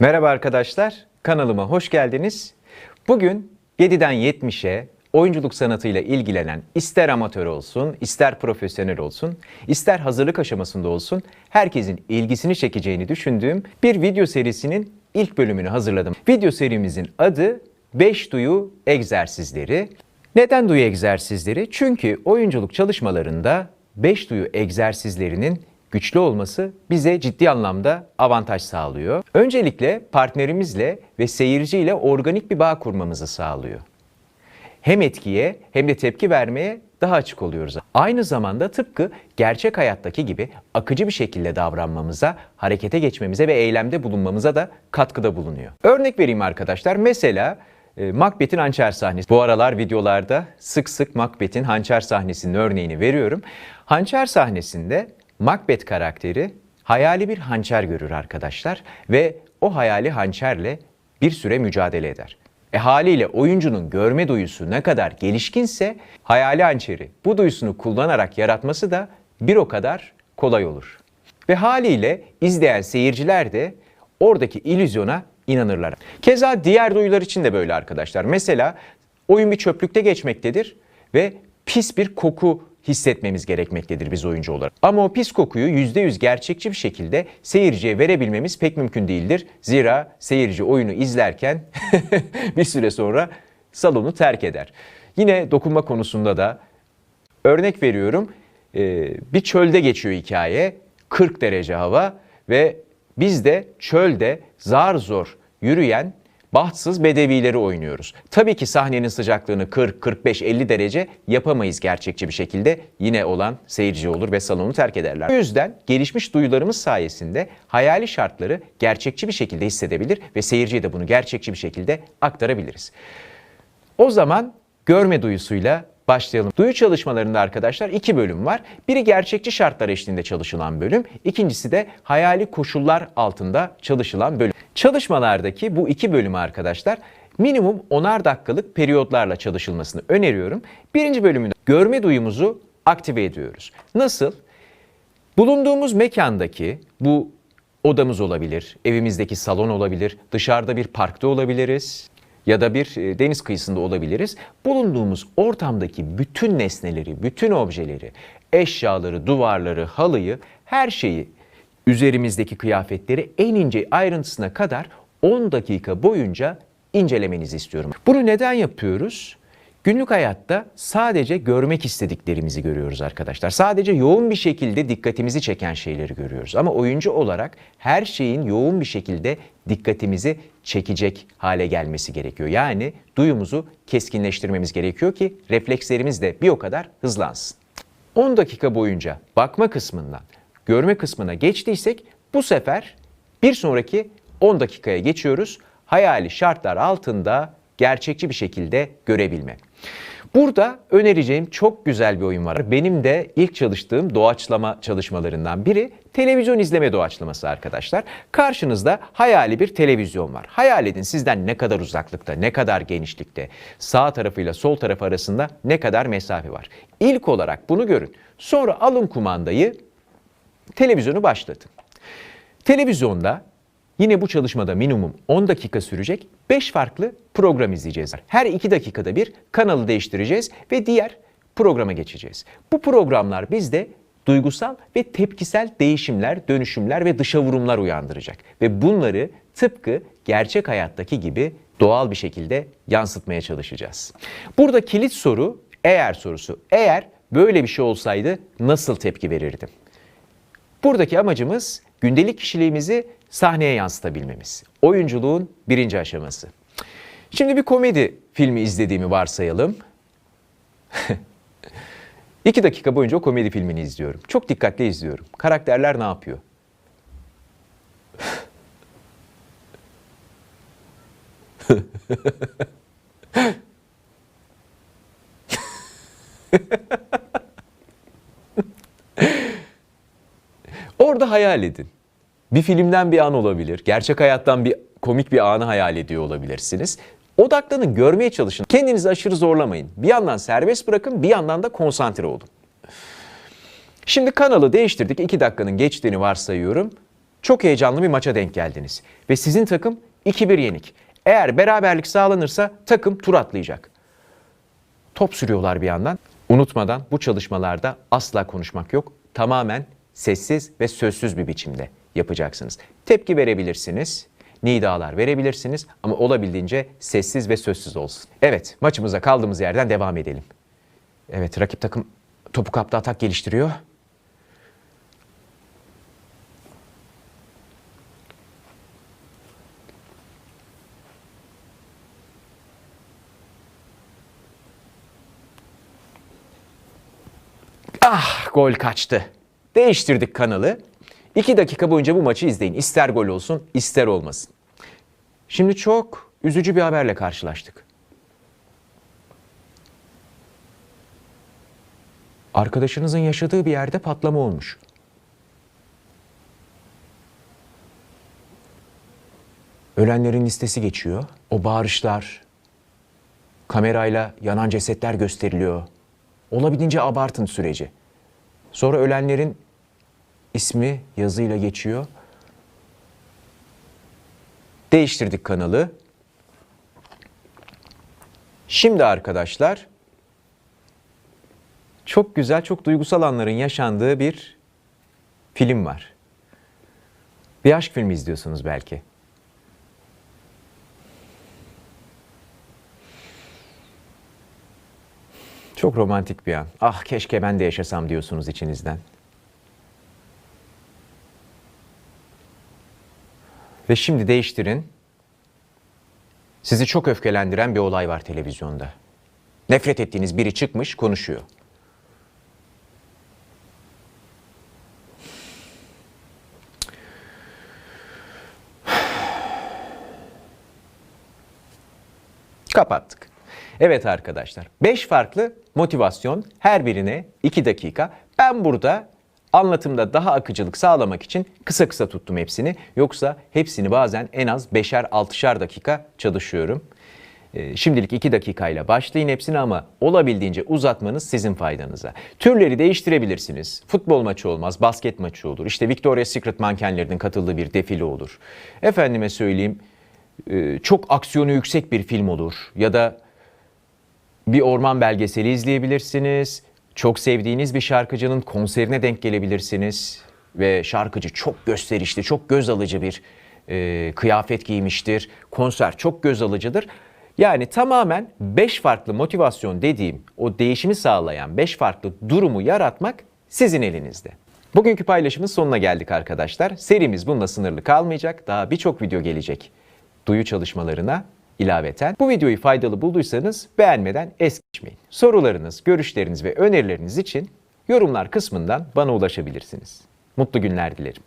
Merhaba arkadaşlar, kanalıma hoş geldiniz. Bugün 7'den 70'e oyunculuk sanatıyla ilgilenen ister amatör olsun, ister profesyonel olsun, ister hazırlık aşamasında olsun herkesin ilgisini çekeceğini düşündüğüm bir video serisinin ilk bölümünü hazırladım. Video serimizin adı 5 duyu egzersizleri. Neden duyu egzersizleri? Çünkü oyunculuk çalışmalarında 5 duyu egzersizlerinin güçlü olması bize ciddi anlamda avantaj sağlıyor. Öncelikle partnerimizle ve seyirciyle organik bir bağ kurmamızı sağlıyor. Hem etkiye hem de tepki vermeye daha açık oluyoruz. Aynı zamanda tıpkı gerçek hayattaki gibi akıcı bir şekilde davranmamıza, harekete geçmemize ve eylemde bulunmamıza da katkıda bulunuyor. Örnek vereyim arkadaşlar. Mesela e, Macbeth'in hançer sahnesi. Bu aralar videolarda sık sık Macbeth'in hançer sahnesinin örneğini veriyorum. Hançer sahnesinde Macbeth karakteri hayali bir hançer görür arkadaşlar ve o hayali hançerle bir süre mücadele eder. E haliyle oyuncunun görme duyusu ne kadar gelişkinse hayali hançeri bu duyusunu kullanarak yaratması da bir o kadar kolay olur. Ve haliyle izleyen seyirciler de oradaki illüzyona inanırlar. Keza diğer duyular için de böyle arkadaşlar. Mesela oyun bir çöplükte geçmektedir ve pis bir koku hissetmemiz gerekmektedir biz oyuncu olarak. Ama o pis kokuyu %100 gerçekçi bir şekilde seyirciye verebilmemiz pek mümkün değildir. Zira seyirci oyunu izlerken bir süre sonra salonu terk eder. Yine dokunma konusunda da örnek veriyorum e, bir çölde geçiyor hikaye 40 derece hava ve biz de çölde zar zor yürüyen bahtsız bedevileri oynuyoruz. Tabii ki sahnenin sıcaklığını 40, 45, 50 derece yapamayız gerçekçi bir şekilde. Yine olan seyirci olur ve salonu terk ederler. O yüzden gelişmiş duyularımız sayesinde hayali şartları gerçekçi bir şekilde hissedebilir ve seyirciye de bunu gerçekçi bir şekilde aktarabiliriz. O zaman görme duyusuyla başlayalım. Duyu çalışmalarında arkadaşlar iki bölüm var. Biri gerçekçi şartlar eşliğinde çalışılan bölüm, ikincisi de hayali koşullar altında çalışılan bölüm. Çalışmalardaki bu iki bölümü arkadaşlar minimum 10'ar dakikalık periyotlarla çalışılmasını öneriyorum. Birinci bölümünde görme duyumuzu aktive ediyoruz. Nasıl? Bulunduğumuz mekandaki bu odamız olabilir, evimizdeki salon olabilir, dışarıda bir parkta olabiliriz ya da bir e, deniz kıyısında olabiliriz. Bulunduğumuz ortamdaki bütün nesneleri, bütün objeleri, eşyaları, duvarları, halıyı, her şeyi, üzerimizdeki kıyafetleri en ince ayrıntısına kadar 10 dakika boyunca incelemenizi istiyorum. Bunu neden yapıyoruz? Günlük hayatta sadece görmek istediklerimizi görüyoruz arkadaşlar. Sadece yoğun bir şekilde dikkatimizi çeken şeyleri görüyoruz. Ama oyuncu olarak her şeyin yoğun bir şekilde dikkatimizi çekecek hale gelmesi gerekiyor. Yani duyumuzu keskinleştirmemiz gerekiyor ki reflekslerimiz de bir o kadar hızlansın. 10 dakika boyunca bakma kısmından görme kısmına geçtiysek bu sefer bir sonraki 10 dakikaya geçiyoruz. Hayali şartlar altında gerçekçi bir şekilde görebilme. Burada önereceğim çok güzel bir oyun var. Benim de ilk çalıştığım doğaçlama çalışmalarından biri televizyon izleme doğaçlaması arkadaşlar. Karşınızda hayali bir televizyon var. Hayal edin sizden ne kadar uzaklıkta, ne kadar genişlikte, sağ tarafıyla sol taraf arasında ne kadar mesafe var. İlk olarak bunu görün. Sonra alın kumandayı, televizyonu başlatın. Televizyonda Yine bu çalışmada minimum 10 dakika sürecek 5 farklı program izleyeceğiz. Her 2 dakikada bir kanalı değiştireceğiz ve diğer programa geçeceğiz. Bu programlar bizde duygusal ve tepkisel değişimler, dönüşümler ve dışa vurumlar uyandıracak. Ve bunları tıpkı gerçek hayattaki gibi doğal bir şekilde yansıtmaya çalışacağız. Burada kilit soru eğer sorusu. Eğer böyle bir şey olsaydı nasıl tepki verirdim? Buradaki amacımız gündelik kişiliğimizi sahneye yansıtabilmemiz. Oyunculuğun birinci aşaması. Şimdi bir komedi filmi izlediğimi varsayalım. İki dakika boyunca o komedi filmini izliyorum. Çok dikkatli izliyorum. Karakterler ne yapıyor? Orada hayal edin. Bir filmden bir an olabilir, gerçek hayattan bir komik bir anı hayal ediyor olabilirsiniz. Odaklanın, görmeye çalışın. Kendinizi aşırı zorlamayın. Bir yandan serbest bırakın, bir yandan da konsantre olun. Şimdi kanalı değiştirdik. 2 dakikanın geçtiğini varsayıyorum. çok heyecanlı bir maça denk geldiniz. Ve sizin takım 2-1 yenik. Eğer beraberlik sağlanırsa takım tur atlayacak. Top sürüyorlar bir yandan. Unutmadan bu çalışmalarda asla konuşmak yok. Tamamen sessiz ve sözsüz bir biçimde yapacaksınız. Tepki verebilirsiniz, nidalar verebilirsiniz ama olabildiğince sessiz ve sözsüz olsun. Evet, maçımıza kaldığımız yerden devam edelim. Evet, rakip takım topu kapta atak geliştiriyor. Ah gol kaçtı. Değiştirdik kanalı. 2 dakika boyunca bu maçı izleyin. İster gol olsun ister olmasın. Şimdi çok üzücü bir haberle karşılaştık. Arkadaşınızın yaşadığı bir yerde patlama olmuş. Ölenlerin listesi geçiyor. O bağırışlar, kamerayla yanan cesetler gösteriliyor. Olabildiğince abartın süreci. Sonra ölenlerin ismi yazıyla geçiyor. Değiştirdik kanalı. Şimdi arkadaşlar çok güzel, çok duygusal anların yaşandığı bir film var. Bir aşk filmi izliyorsunuz belki. Çok romantik bir an. Ah keşke ben de yaşasam diyorsunuz içinizden. Ve şimdi değiştirin. Sizi çok öfkelendiren bir olay var televizyonda. Nefret ettiğiniz biri çıkmış konuşuyor. Kapattık. Evet arkadaşlar. 5 farklı motivasyon her birine 2 dakika. Ben burada anlatımda daha akıcılık sağlamak için kısa kısa tuttum hepsini. Yoksa hepsini bazen en az 5'er 6'şar dakika çalışıyorum. Ee, Şimdilik 2 dakikayla başlayın hepsini ama olabildiğince uzatmanız sizin faydanıza. Türleri değiştirebilirsiniz. Futbol maçı olmaz, basket maçı olur. İşte Victoria's Secret mankenlerinin katıldığı bir defile olur. Efendime söyleyeyim e, çok aksiyonu yüksek bir film olur. Ya da bir orman belgeseli izleyebilirsiniz. Çok sevdiğiniz bir şarkıcının konserine denk gelebilirsiniz. Ve şarkıcı çok gösterişli, çok göz alıcı bir e, kıyafet giymiştir. Konser çok göz alıcıdır. Yani tamamen 5 farklı motivasyon dediğim o değişimi sağlayan 5 farklı durumu yaratmak sizin elinizde. Bugünkü paylaşımın sonuna geldik arkadaşlar. Serimiz bununla sınırlı kalmayacak. Daha birçok video gelecek duyu çalışmalarına ilaveten. Bu videoyu faydalı bulduysanız beğenmeden es geçmeyin. Sorularınız, görüşleriniz ve önerileriniz için yorumlar kısmından bana ulaşabilirsiniz. Mutlu günler dilerim.